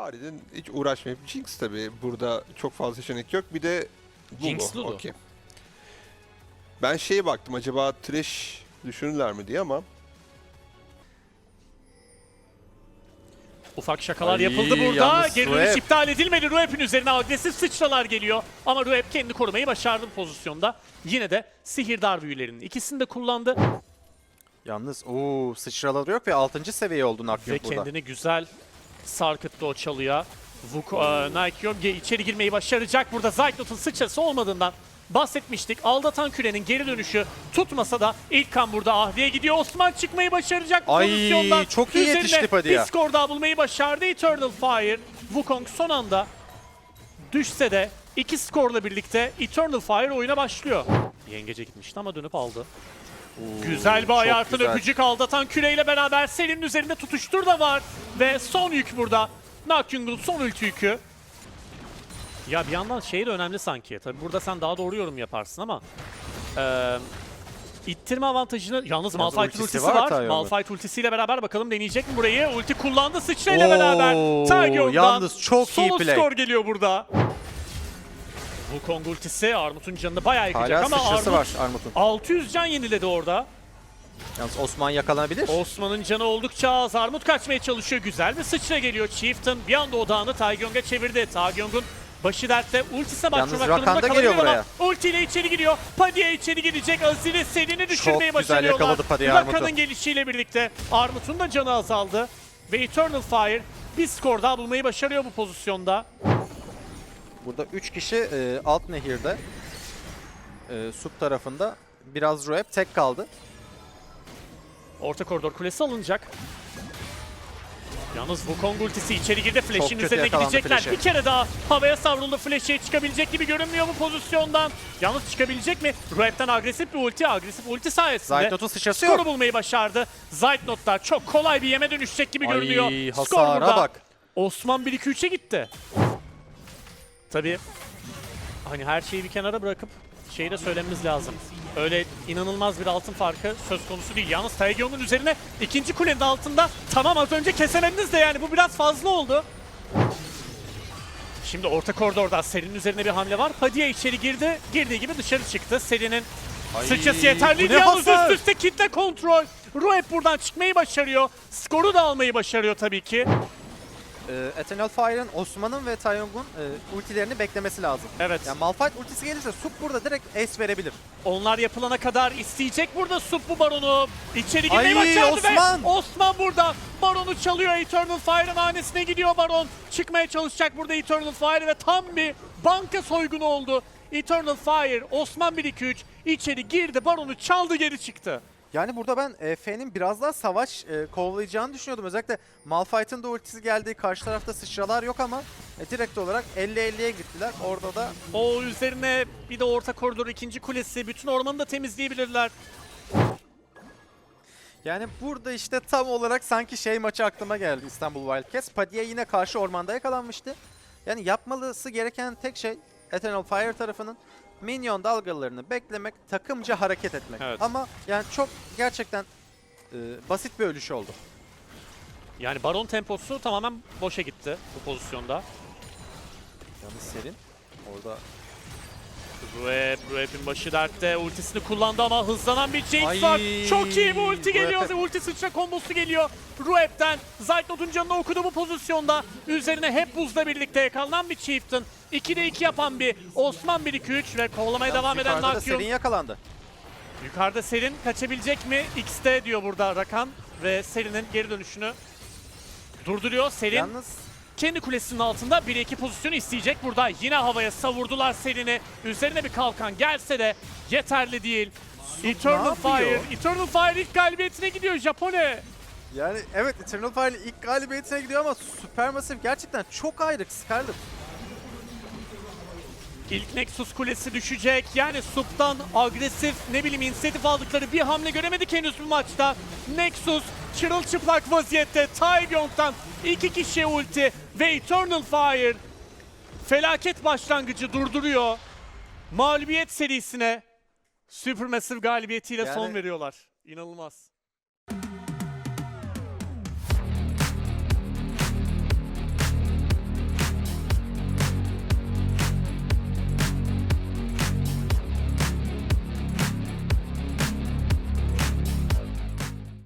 Ahri'nin hiç uğraşmayıp Jinx tabii burada çok fazla seçenek yok. Bir de Lulu. Jinx, Lulu. Okey. Ben şeye baktım acaba Thresh düşünürler mi diye ama Ufak şakalar Ay, yapıldı burada. yalnız Geri dönüş Ruep. iptal edilmedi. Ruep'in üzerine agresif sıçralar geliyor. Ama Ruep kendini korumayı başardı bu pozisyonda. Yine de sihirdar büyülerinin ikisini de kullandı. Yalnız ooo sıçraları yok ve 6. seviye oldu Ve Nakyun burada. kendini güzel sarkıttı o çalıya. Vuk, Nike içeri girmeyi başaracak. Burada Zaytnot'un sıçrası olmadığından bahsetmiştik. Aldatan kürenin geri dönüşü tutmasa da ilk kan burada Ahri'ye gidiyor. Osman çıkmayı başaracak Ay, pozisyondan. çok iyi yetişti Padilla. bir skor daha bulmayı başardı Eternal Fire. Wukong son anda düşse de iki skorla birlikte Eternal Fire oyuna başlıyor. Yengece gitmişti ama dönüp aldı. Güzel bir hayatın güzel. öpücük aldatan küreyle beraber serinin üzerinde tutuştur da var. Ve son yük burada. Nakyung'un son ulti yükü. Ya bir yandan şey de önemli sanki. Tabi burada sen daha doğru yorum yaparsın ama eee ittirme avantajını yalnız Malphite'ın ultisi ultisi var var. Malphite ultisiyle beraber bakalım deneyecek mi burayı? Ulti kullandı sıçrayla Oo, beraber. Taegyong'dan yalnız çok iyi play. skor geliyor burada. Wukong ultisi Armut'un canını bayağı yıkacak Hala ama sıçrası Armut var Armut'un. 600 can yeniledi orada. Yalnız Osman yakalanabilir. Osman'ın canı oldukça az. Armut kaçmaya çalışıyor. Güzel bir sıçra geliyor. Chieftain bir anda odağını Taegyong'a çevirdi. Taegyong'un başı dertte. Ultisine Yalnız başvurmak Rakan durumunda da geliyor kalabilir ama ultiyle içeri giriyor. Padilla içeri girecek. Azir'i serini düşürmeyi güzel başarıyorlar. yakaladı Padilla Armut'u. Rakan'ın gelişiyle birlikte Armut'un da canı azaldı. Ve Eternal Fire bir skor daha bulmayı başarıyor bu pozisyonda. Burada 3 kişi e, alt nehirde. E, sub tarafında. Biraz Ruep tek kaldı. Orta koridor kulesi alınacak. Yalnız Wukong ultisi içeri girdi. Flash'in üzerine gidecekler. Flash'e. Bir kere daha havaya savruldu. Flash'e çıkabilecek gibi görünmüyor bu pozisyondan. Yalnız çıkabilecek mi? Ruep'ten agresif bir ulti. Agresif ulti sayesinde Zaytnot'un sıçrası skoru yok. bulmayı başardı. Zaytnot'ta çok kolay bir yeme dönüşecek gibi görünüyor. Ay Skor hasara burada. bak. Osman 1-2-3'e gitti. Tabii hani her şeyi bir kenara bırakıp şeyi de söylememiz lazım. Öyle inanılmaz bir altın farkı söz konusu değil. Yalnız Taegyong'un üzerine ikinci kulenin altında tamam az önce kesemediniz de yani bu biraz fazla oldu. Şimdi orta koridorda Seri'nin üzerine bir hamle var. Padilla içeri girdi. Girdiği gibi dışarı çıktı. Seri'nin sıçrası yeterliydi. Yalnız üst üste kitle kontrol. Ruep buradan çıkmayı başarıyor. Skoru da almayı başarıyor tabii ki. E, Eternal Fire'ın Osman'ın ve Taeyong'un e, ultilerini beklemesi lazım. Evet. Yani Malphite ultisi gelirse sub burada direkt ace verebilir. Onlar yapılana kadar isteyecek burada Sup bu baronu. İçeri girmeyi Ay, başardı Osman! ve Osman burada. Baronu çalıyor. Eternal Fire'ın hanesine gidiyor baron. Çıkmaya çalışacak burada Eternal Fire ve tam bir banka soygunu oldu. Eternal Fire, Osman 1-2-3 içeri girdi. Baronu çaldı geri çıktı. Yani burada ben e, F'nin biraz daha savaş e, kovalayacağını düşünüyordum. Özellikle Malphite'ın da ultisi geldi. Karşı tarafta sıçralar yok ama e, direkt olarak 50-50'ye gittiler. Orada da O üzerine bir de orta koridor ikinci kulesi. Bütün ormanı da temizleyebilirler. yani burada işte tam olarak sanki şey maçı aklıma geldi İstanbul Wildcats. Padilla yine karşı ormanda yakalanmıştı. Yani yapmalısı gereken tek şey Eternal Fire tarafının minyon dalgalarını beklemek, takımca hareket etmek. Evet. Ama yani çok gerçekten e, basit bir ölüş oldu. Yani baron temposu tamamen boşa gitti bu pozisyonda. Yalnız Serin orada Rueb, Rueb'in başı dertte. Ultisini kullandı ama hızlanan bir Jinx var. Çok iyi bir ulti geliyor. Rueb'e- Ulti sıçra kombosu geliyor. Rueb'den Zaytnot'un canını okudu bu pozisyonda. Üzerine hep buzla birlikte yakalanan bir Chieftain. 2'de 2 yapan bir Osman 1-2-3 ve kovalamaya Yalnız devam eden yukarıda da. Serin yakalandı. Yukarıda Serin kaçabilecek mi? X'te diyor burada Rakan. Ve Serin'in geri dönüşünü durduruyor. Serin Yalnız kendi kulesinin altında 1-2 pozisyonu isteyecek. Burada yine havaya savurdular Selin'i. Üzerine bir kalkan gelse de yeterli değil. Eternal Fire? Eternal Fire ilk galibiyetine gidiyor Japone. Yani evet Eternal Fire ilk galibiyetine gidiyor ama Supermassive gerçekten çok ayrık Scarlet. İlk Nexus kulesi düşecek. Yani Sup'tan agresif ne bileyim inisiyatif aldıkları bir hamle göremedik henüz bu maçta. Nexus çırılçıplak vaziyette Taegyong'dan iki kişiye ulti ve Eternal Fire felaket başlangıcı durduruyor. Mağlubiyet serisine Supermassive galibiyetiyle son Yani- veriyorlar. İnanılmaz.